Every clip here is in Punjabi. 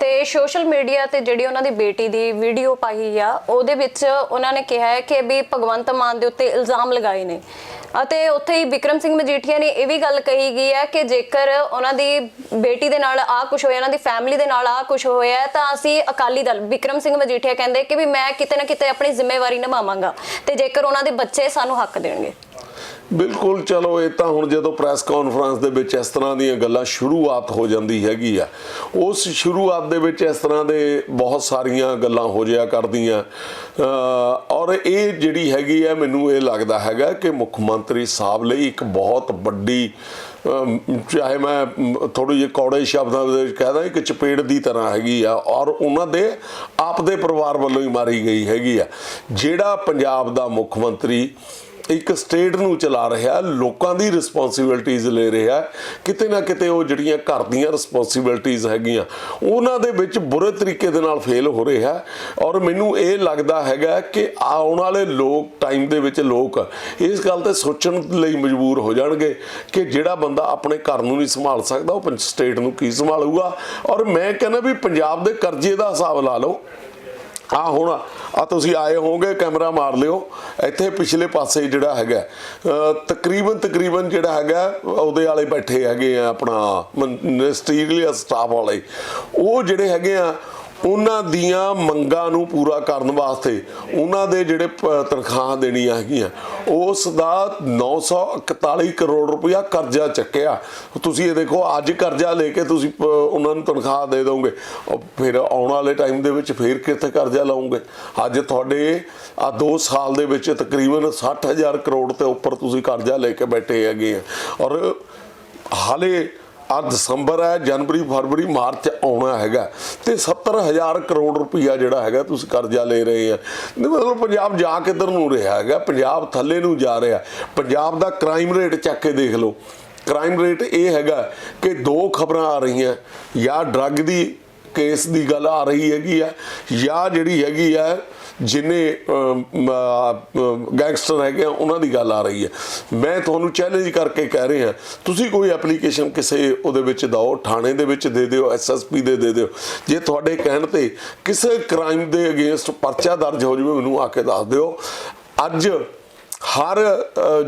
ਤੇ ਸੋਸ਼ਲ ਮੀਡੀਆ ਤੇ ਜਿਹੜੀ ਉਹਨਾਂ ਦੀ ਬੇਟੀ ਦੀ ਵੀਡੀਓ ਪਾਈ ਆ, ਉਹਦੇ ਵਿੱਚ ਉਹਨਾਂ ਨੇ ਕਿਹਾ ਹੈ ਕਿ ਵੀ ਭਗਵੰਤ ਮਾਨ ਦੇ ਉੱਤੇ ਇਲਜ਼ਾਮ ਲਗਾਏ ਨੇ। ਅਤੇ ਉੱਥੇ ਹੀ ਵਿਕਰਮ ਸਿੰਘ ਮਜੀਠੀਆ ਨੇ ਇਹ ਵੀ ਗੱਲ ਕਹੀ ਗਈ ਹੈ ਕਿ ਜੇਕਰ ਉਹਨਾਂ ਦੀ ਬੇਟੀ ਦੇ ਨਾਲ ਆ ਕੁਝ ਹੋਇਆ, ਉਹਨਾਂ ਦੀ ਫੈਮਿਲੀ ਦੇ ਨਾਲ ਆ ਕੁਝ ਹੋਇਆ ਤਾਂ ਅਸੀਂ ਅਕਾਲੀ ਦਲ, ਵਿਕਰਮ ਸਿੰਘ ਮਜੀਠੀਆ ਕਹਿੰਦੇ ਕਿ ਵੀ ਮੈਂ ਕਿਤੇ ਨਾ ਕਿਤੇ ਆਪਣੀ ਜ਼ਿੰਮੇਵਾਰੀ ਨਿਭਾਵਾਂਗਾ ਤੇ ਜੇਕਰ ਉਹਨਾਂ ਦੇ ਬੱਚੇ ਸਾਨੂੰ ਹੱਕ ਦੇਣਗੇ। ਬਿਲਕੁਲ, ਚਲੋ ਇਹ ਤਾਂ ਹੁਣ ਜਦੋਂ ਪ੍ਰੈਸ ਕਾਨਫਰੰਸ ਦੇ ਵਿੱਚ ਇਸ ਤਰ੍ਹਾਂ ਦੀਆਂ ਗੱਲਾਂ ਸ਼ੁਰੂਆਤ ਹੋ ਜਾਂਦੀ ਹੈਗੀ ਆ, ਉਸ ਸ਼ੁਰੂਆਤ ਦੇ ਵਿੱਚ ਇਸ ਤਰ੍ਹਾਂ ਦੇ ਬਹੁਤ ਸਾਰੀਆਂ ਗੱਲਾਂ ਹੋ ਜਿਆ ਕਰਦੀਆਂ। ਔਰ ਇਹ ਜਿਹੜੀ ਹੈਗੀ ਆ, ਮੈਨੂੰ ਇਹ ਲੱਗਦਾ ਹੈਗਾ ਕਿ ਮੁੱਖ ਮੰਤਰੀ ਸਾਹਿਬ ਲਈ ਇੱਕ ਬਹੁਤ ਵੱਡੀ ਚਾਹੇ ਮੈਂ ਥੋੜੀ ਜਿਹੀ ਕੌੜੇ ਸ਼ਬਦਾਂ ਦੇ ਵਿੱਚ ਕਹਦਾ ਇੱਕ ਚਪੇੜ ਦੀ ਤਰ੍ਹਾਂ ਹੈਗੀ ਆ, ਔਰ ਉਹਨਾਂ ਦੇ ਆਪ ਦੇ ਪਰਿਵਾਰ ਵੱਲੋਂ ਹੀ ਮਾਰੀ ਗਈ ਹੈਗੀ ਆ। ਜਿਹੜਾ ਪੰਜਾਬ ਦਾ ਮੁੱਖ ਮੰਤਰੀ ਇੱਕ ਸਟੇਟ ਨੂੰ ਚਲਾ ਰਿਹਾ, ਲੋਕਾਂ ਦੀ ਰਿਸਪੌਂਸਿਬਿਲਟੀਆਂ ਲੈ ਰਿਹਾ, ਕਿਤੇ ਨਾ ਕਿਤੇ ਉਹ ਜਿਹੜੀਆਂ ਘਰ ਦੀਆਂ ਰਿਸਪੌਂਸਿਬਿਲਟੀਆਂ ਹੈਗੀਆਂ, ਉਹਨਾਂ ਦੇ ਵਿੱਚ ਬੁਰੇ ਤਰੀਕੇ ਦੇ ਨਾਲ ਫੇਲ ਹੋ ਰਿਹਾ। ਔਰ ਮੈਨੂੰ ਇਹ ਲੱਗਦਾ ਹੈਗਾ ਕਿ ਆਉਣ ਵਾਲੇ ਲੋਕ ਟਾਈਮ ਦੇ ਵਿੱਚ ਲੋਕ ਇਸ ਗੱਲ ਤੇ ਸੋਚਣ ਲਈ ਮਜਬੂਰ ਹੋ ਜਾਣਗੇ ਕਿ ਜਿਹੜਾ ਬੰਦਾ ਆਪਣੇ ਘਰ ਨੂੰ ਨਹੀਂ ਸੰਭਾਲ ਸਕਦਾ, ਉਹ ਪੰਜ ਸਟੇਟ ਨੂੰ ਕੀ ਸੰਭਾਲੂਗਾ। ਔਰ ਮੈਂ ਕਹਿੰਦਾ ਵੀ ਪੰਜਾਬ ਦੇ ਕਰਜ਼ੇ ਦਾ ਹਿਸਾਬ ਲਾ ਲਓ। ਆ ਹੁਣ ਆ ਤੁਸੀਂ ਆਏ ਹੋਵੋਗੇ, ਕੈਮਰਾ ਮਾਰ ਲਿਓ। ਇੱਥੇ ਪਿਛਲੇ ਪਾਸੇ ਜਿਹੜਾ ਹੈਗਾ, ਅਹ, ਤਕਰੀਬਨ ਤਕਰੀਬਨ ਜਿਹੜਾ ਹੈਗਾ, ਉਹਦੇ ਵਾਲੇ ਬੈਠੇ ਹੈਗੇ ਆ ਆਪਣਾ ਮਿਨਿਸਟਰੀਅਲ ਸਟਾਫ ਵਾਲੇ। ਉਹ ਜਿਹੜੇ ਹੈਗੇ ਆ ਉਹਨਾਂ ਦੀਆਂ ਮੰਗਾਂ ਨੂੰ ਪੂਰਾ ਕਰਨ ਵਾਸਤੇ ਉਹਨਾਂ ਦੇ ਜਿਹੜੇ ਪ- ਤਨਖਾਹ ਦੇਣੀਆਂ ਹੈਗੀਆਂ, ਉਸ ਦਾ 941 ਕਰੋੜ ਰੁਪਇਆ ਕਰਜ਼ਾ ਚੱਕਿਆ। ਤੁਸੀਂ ਇਹ ਦੇਖੋ, ਅੱਜ ਕਰਜ਼ਾ ਲੈ ਕੇ ਤੁਸੀਂ ਪ- ਉਹਨਾਂ ਨੂੰ ਤਨਖਾਹ ਦੇ ਦੋਗੇ ਫਿਰ ਆਉਣ ਵਾਲੇ ਟਾਈਮ ਦੇ ਵਿੱਚ ਫਿਰ ਕਿੱਥੇ ਕਰਜ਼ਾ ਲਾਉਂਗੇ? ਅੱਜ ਤੁਹਾਡੇ ਆ 2 ਸਾਲ ਦੇ ਵਿੱਚ ਤਕਰੀਬਨ 60000 ਕਰੋੜ ਤੇ ਉੱਪਰ ਤੁਸੀਂ ਕਰਜ਼ਾ ਲੈ ਕੇ ਬੈਠੇ ਹੈਗੇ ਆ। ਔਰ ਹਾਲੇ ਆ ਦਸੰਬਰ ਹੈ, ਜਨਵਰੀ, ਫਰਵਰੀ, ਮਾਰਚ ਆਉਣਾ ਹੈਗਾ। ਤੇ 70000 ਕਰੋੜ ਰੁਪਈਆ ਜਿਹੜਾ ਹੈਗਾ ਤੁਸੀਂ ਕਰਜ਼ਾ ਲੈ ਰਹੇ ਆ। ਮਤਲਬ ਪੰਜਾਬ ਜਾ ਕਿੱਧਰ ਨੂੰ ਰਿਹਾ ਹੈਗਾ? ਪੰਜਾਬ ਥੱਲੇ ਨੂੰ ਜਾ ਰਿਹਾ। ਪੰਜਾਬ ਦਾ ਕ੍ਰਾਈਮ ਰੇਟ ਚੱਕ ਕੇ ਦੇਖ ਲਓ। ਕ੍ਰਾਈਮ ਰੇਟ ਇਹ ਹੈਗਾ ਕਿ ਦੋ ਖਬਰਾਂ ਆ ਰਹੀਆਂ। ਜਾਂ ਡਰੱਗ ਦੀ ਕੇਸ ਦੀ ਗੱਲ ਆ ਰਹੀ ਹੈਗੀ ਆ, ਜਾਂ ਜਿਹੜੀ ਹੈਗੀ ਆ, ਜਿਨੇ ਗੈਂਗਸਟਰ ਹੈਗੇ ਆ, ਉਹਨਾਂ ਦੀ ਗੱਲ ਆ ਰਹੀ ਹੈ। ਮੈਂ ਤੁਹਾਨੂੰ ਚੈਲੰਜ ਕਰਕੇ ਕਹਿ ਰਿਹਾ, ਤੁਸੀਂ ਕੋਈ ਐਪਲੀਕੇਸ਼ਨ ਕਿਸੇ ਉਹਦੇ ਵਿੱਚ ਦਿਓ, ਥਾਣੇ ਦੇ ਵਿੱਚ ਦੇ ਦਿਓ ਐਸਐਸਪੀ ਦੇ ਦੇ ਦਿਓ, ਜੇ ਤੁਹਾਡੇ ਕਹਿਣ ਤੇ ਕਿਸੇ ਕ੍ਰਾਈਮ ਦੇ ਅਗੇਂਸਟ ਪਰਚਾ ਦਰਜ ਹੋ ਜਾਵੇ, ਮੈਨੂੰ ਆ ਕੇ ਦੱਸ ਦਿਓ। ਅੱਜ ਹਰ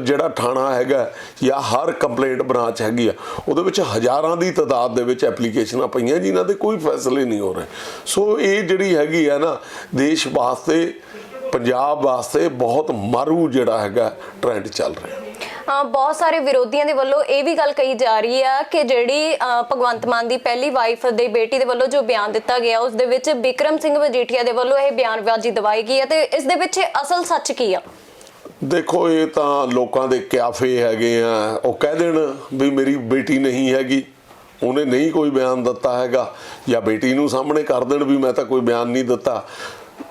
ਜਿਹੜਾ ਥਾਣਾ ਹੈਗਾ ਜਾਂ ਹਰ ਕੰਪਲੇਂਟ ਬ੍ਰਾਂਚ ਹੈਗੀ ਆ, ਉਹਦੇ ਵਿੱਚ ਹਜ਼ਾਰਾਂ ਦੀ ਤਾਦਾਦ ਦੇ ਵਿੱਚ ਐਪਲੀਕੇਸ਼ਨਾਂ ਪਈਆਂ ਜਿਨ੍ਹਾਂ ਦੇ ਕੋਈ ਫੈਸਲੇ ਨਹੀਂ ਹੋ ਰਹੇ। ਸੋ ਇਹ ਜਿਹੜੀ ਹੈਗੀ ਆ ਨਾ, ਦੇਸ਼ ਵਾਸਤੇ, ਪੰਜਾਬ ਵਾਸਤੇ ਬਹੁਤ ਮਾਰੂ ਜਿਹੜਾ ਹੈਗਾ ਟ੍ਰੈਂਡ ਚੱਲ ਰਿਹਾ। ਬਹੁਤ ਸਾਰੇ ਵਿਰੋਧੀਆਂ ਦੇ ਵੱਲੋਂ ਇਹ ਵੀ ਗੱਲ ਕਹੀ ਜਾ ਰਹੀ ਆ ਕਿ ਜਿਹੜੀ ਭਗਵੰਤ ਮਾਨ ਦੀ ਪਹਿਲੀ ਵਾਈਫ ਦੇ ਬੇਟੀ ਦੇ ਵੱਲੋਂ ਜੋ ਬਿਆਨ ਦਿੱਤਾ ਗਿਆ, ਉਸ ਦੇ ਵਿੱਚ ਵਿਕਰਮ ਸਿੰਘ ਮਜੀਠੀਆ ਦੇ ਵੱਲੋਂ ਇਹ ਬਿਆਨਬਾਜ਼ੀ ਦਵਾਈ ਗਈ ਹੈ ਤੇ ਇਸ ਦੇ ਵਿੱਚ ਅਸਲ ਸੱਚ ਕੀ ਆ? ਦੇਖੋ, ਇਹ ਤਾਂ ਲੋਕਾਂ ਦੇ ਕਿਆਫੇ ਹੈਗੇ ਆ। ਉਹ ਕਹਿ ਦੇਣ ਵੀ ਮੇਰੀ ਬੇਟੀ ਨਹੀਂ ਹੈਗੀ। ਉਹਨੇ ਨਹੀਂ ਕੋਈ ਬਿਆਨ ਦਿੱਤਾ ਹੈਗਾ। ਜਾਂ ਬੇਟੀ ਨੂੰ ਸਾਹਮਣੇ ਕਰ ਦੇਣ ਵੀ ਮੈਂ ਤਾਂ ਕੋਈ ਬਿਆਨ ਨਹੀਂ ਦਿੱਤਾ।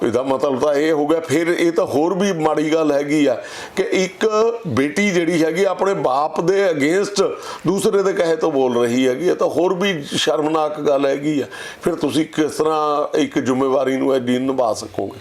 ਇਹਦਾ ਮਤਲਬ ਤਾਂ ਇਹ ਹੋ ਗਿਆ। ਫਿਰ ਇਹ ਤਾਂ ਹੋਰ ਵੀ ਮਾੜੀ ਗੱਲ ਹੈਗੀ ਆ ਕਿ ਇੱਕ ਬੇਟੀ ਜਿਹੜੀ ਹੈਗੀ ਆਪਣੇ ਬਾਪ ਦੇ ਅਗੇਂਸਟ ਦੂਸਰੇ ਦੇ ਕਹੇ ਤੋਂ ਬੋਲ ਰਹੀ ਹੈਗੀ ਇਹ ਤਾਂ ਹੋਰ ਵੀ ਸ਼ਰਮਨਾਕ ਗੱਲ ਹੈਗੀ ਆ। ਫਿਰ ਤੁਸੀਂ ਕਿਸ ਤਰ੍ਹਾਂ ਇੱਕ ਜ਼ਿੰਮੇਵਾਰੀ ਨੂੰ ਐਡੀ ਨਿਭਾ ਸਕੋਗੇ?